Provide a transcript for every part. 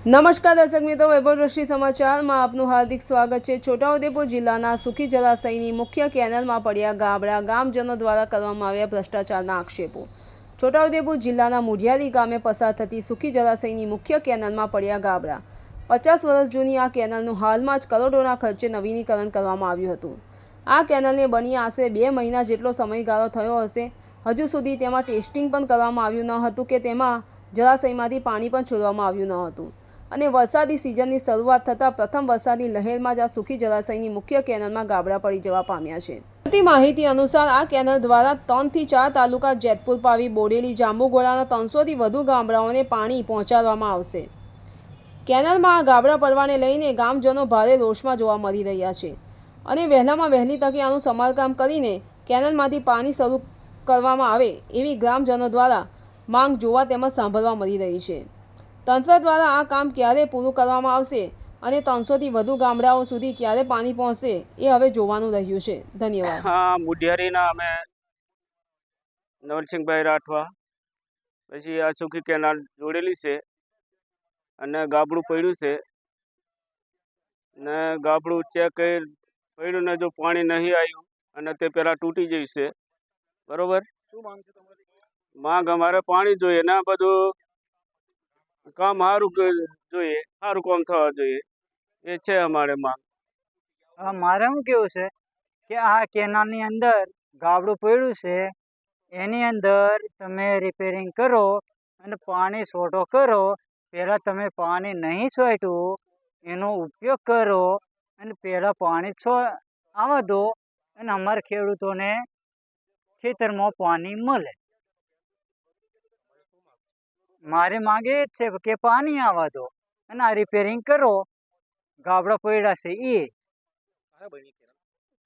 નમસ્કાર દર્શક મિત્રો વૈભવ દ્રષ્ટિ સમાચારમાં આપનું હાર્દિક સ્વાગત છે. છોટાઉદેપુર જિલ્લાના સુખી જલાશયની મુખ્ય કેનલમાં પડ્યા ગાબડા ગામજનો દ્વારા કરવામાં આવ્યા ભ્રષ્ટાચારના આક્ષેપો. છોટાઉદેપુર જિલ્લાના મુઢિયારી ગામે પસાર થતી સુખી જલાશયની મુખ્ય કેનલમાં પડ્યા ગાબડા. પચાસ વર્ષ જૂની આ કેનલનું હાલમાં જ કરોડોના ખર્ચે નવીનીકરણ કરવામાં આવ્યું હતું. આ કેનલને બની આશરે બે મહિના જેટલો સમયગાળો થયો હશે. હજુ સુધી તેમાં ટેસ્ટિંગ પણ કરવામાં આવ્યું ન હતું કે તેમાં જલાશયમાંથી પાણી પણ છોડવામાં આવ્યું ન હતું. અને વરસાદી સિઝનની શરૂઆત થતાં પ્રથમ વરસાદની લહેરમાં જ આ સુખી જળાશયની મુખ્ય કેનલમાં ગાબડા પડી જવા પામ્યા છે. મળતી માહિતી અનુસાર આ કેનલ દ્વારા ત્રણથી ચાર તાલુકા જેતપુર, પાવી, બોડેલી જાંબુગોળાના ત્રણસોથી વધુ ગામડાઓને પાણી પહોંચાડવામાં આવશે. કેનલમાં આ ગાબડા પડવાને લઈને ગામજનો ભારે રોષમાં જોવા મળી રહ્યા છે અને વહેલામાં વહેલી તકે આનું સમારકામ કરીને કેનલમાંથી પાણી શરૂ કરવામાં આવે એવી ગ્રામજનો દ્વારા માંગ જોવા તેમજ સાંભળવા મળી રહી છે. તંત્ર દ્વારા આ કામ ક્યારે પૂરું કરવામાં આવશે અને ત્રણસોથી વધુ ગામડાઓ સુધી ક્યારે પાણી પહોંચશે એ હવે જોવાનું રહ્યું છે. ધન્યવાદ. હા મુઢિયારીના અમે નવલસિંહભાઈ રાઠવા પછી આ સુખી કેનાલ જોડેલી છે અને ગાબડું પડ્યું છે. ને ગાબડું ચેક કરી પડ્યું ને જો પાણી નહીં આવ્યું અને તે પહેલાં તૂટી જશે બરોબર? માંગ અમારે પાણી જોઈએ ને આ બધું કામ સારું જોઈએ સારું કામ થવા જોઈએ. એ છે અમારે માંગ. મારે શું કેવું છે કે આ કેનાલની અંદર ગાબડું પડ્યું છે, એની અંદર તમે રિપેરિંગ કરો અને પાણી છોટો કરો. પહેલાં તમે પાણી નહીં છોટ્યું એનો ઉપયોગ કરો અને પહેલાં પાણી છો આવવા દો અને અમારા ખેડૂતોને ખેતરમાં પાણી મળે. મારી માંગે જ છે કે પાણી આવવા દો અને આ રિપેરિંગ કરો. ગાબડા પડ્યા છે એ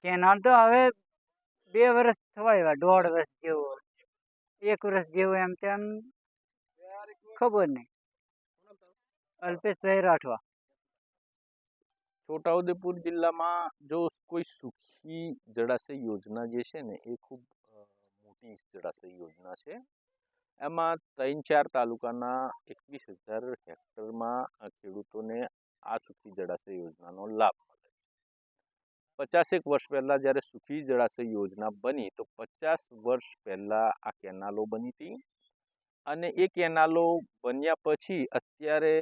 કેનાલ તો હવે બે વર્ષ થવા એવા દોઢ વર્ષ જેવો. એક વર્ષ જેવો એમ તેમ ખબર નહીં. અલ્પેશભાઈ રાઠવા. છોટાઉદેપુર જિલ્લામાં જો કોઈ સુખી જળાશય યોજના જે છે ને, એ ખૂબ મોટી જળાશય યોજના છે. એમાં ત્રણ ચાર તાલુકાના એકવીસ હજાર હેક્ટરમાં ખેડૂતોને આ સુખી જળાશય યોજનાનો લાભ મળે છે. પચાસેક વર્ષ પહેલાં જ્યારે સુખી જળાશય યોજના બની તો પચાસ વર્ષ પહેલાં આ કેનાલો બની હતી અને એ કેનાલો બન્યા પછી અત્યારે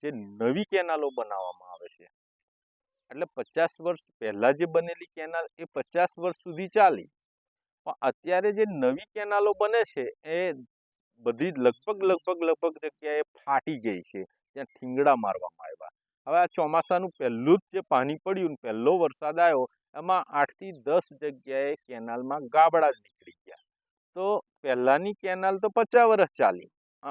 જે નવી કેનાલો બનાવવામાં આવે છે, એટલે પચાસ વર્ષ પહેલાં જે બનેલી કેનાલ એ પચાસ વર્ષ સુધી ચાલી. પણ અત્યારે જે નવી કેનાલો બને છે એ બધી લગભગ લગભગ લગભગ જગ્યાએ ફાટી ગઈ છે. ત્યાં ઠીંગડા મારવામાં આવ્યા. હવે આ ચોમાસાનું પહેલું જ જે પાણી પડ્યું પહેલો વરસાદ આવ્યો, એમાં આઠથી દસ જગ્યાએ કેનાલમાં ગાબડા જ નીકળી ગયા. તો પહેલાંની કેનાલ તો પચાસ વર્ષ ચાલી.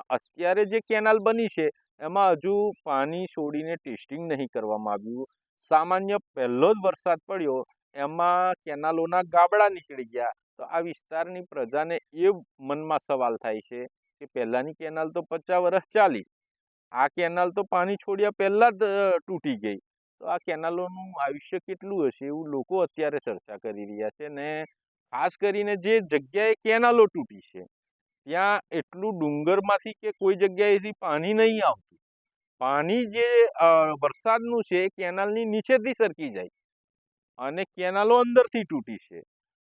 અત્યારે જે કેનાલ બની છે, એમાં હજુ પાણી છોડીને ટેસ્ટિંગ નહીં કરવામાં આવ્યું. સામાન્ય પહેલો જ વરસાદ પડ્યો, એમાં કેનાલોના ગાબડા નીકળી ગયા. તો આ વિસ્તારની પ્રજાને એ મનમાં સવાલ થાય છે કે પહેલાંની કેનાલ તો પચાસ વર્ષ ચાલી. આ કેનાલ તો પાણી છોડ્યા પહેલાં જ તૂટી ગઈ. તો આ કેનાલોનું આયુષ્ય કેટલું હશે એવું લોકો અત્યારે ચર્ચા કરી રહ્યા છે ને ખાસ કરીને જે જગ્યાએ કેનાલો તૂટી છે, ત્યાં એટલું ડુંગરમાંથી કે કોઈ જગ્યાએથી પાણી નહીં આવતું. પાણી જે વરસાદનું છે એ કેનાલની નીચેથી સરકી જાય. અને કેનાલો અંદરથી તૂટી છે.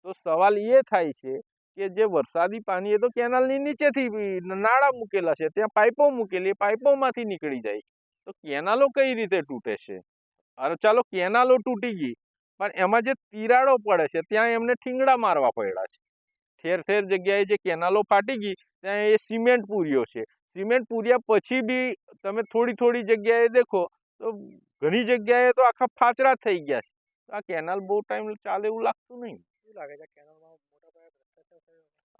તો સવાલ એ થાય છે કે જે વરસાદી પાણી એ તો કેનાલની નીચેથી નાળા મૂકેલા છે, ત્યાં પાઇપો મૂકેલી પાઇપોમાંથી નીકળી જાય. તો કેનાલો કઈ રીતે તૂટે છે? અરે ચાલો કેનાલો તૂટી ગઈ, પણ એમાં જે તિરાડો પડે છે, ત્યાં એમને ઠીંગડા મારવા પડ્યા છે. ઠેર ઠેર જગ્યાએ જે કેનાલો ફાટી ગઈ, ત્યાં એ સિમેન્ટ પૂર્યો છે. સિમેન્ટ પૂર્યા પછી બી તમે થોડી થોડી જગ્યાએ દેખો, તો ઘણી જગ્યાએ તો આખા ફાચરા થઈ ગયા છે. આ કેનાલ બહુ ટાઈમ ચાલે એવું લાગતું નહીં.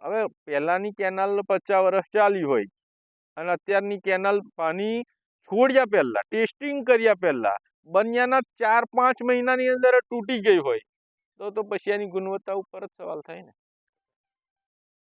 હવે પહેલાંની કેનાલ પચાસ વર્ષ ચાલી હોય અને અત્યારની કેનાલ પાણી છોડ્યા પહેલાં, ટેસ્ટિંગ કર્યા પહેલાં, બન્યાના ચાર પાંચ મહિનાની અંદર તૂટી ગઈ હોય. તો તો પછી એની ગુણવત્તા ઉપર જ સવાલ થાય ને.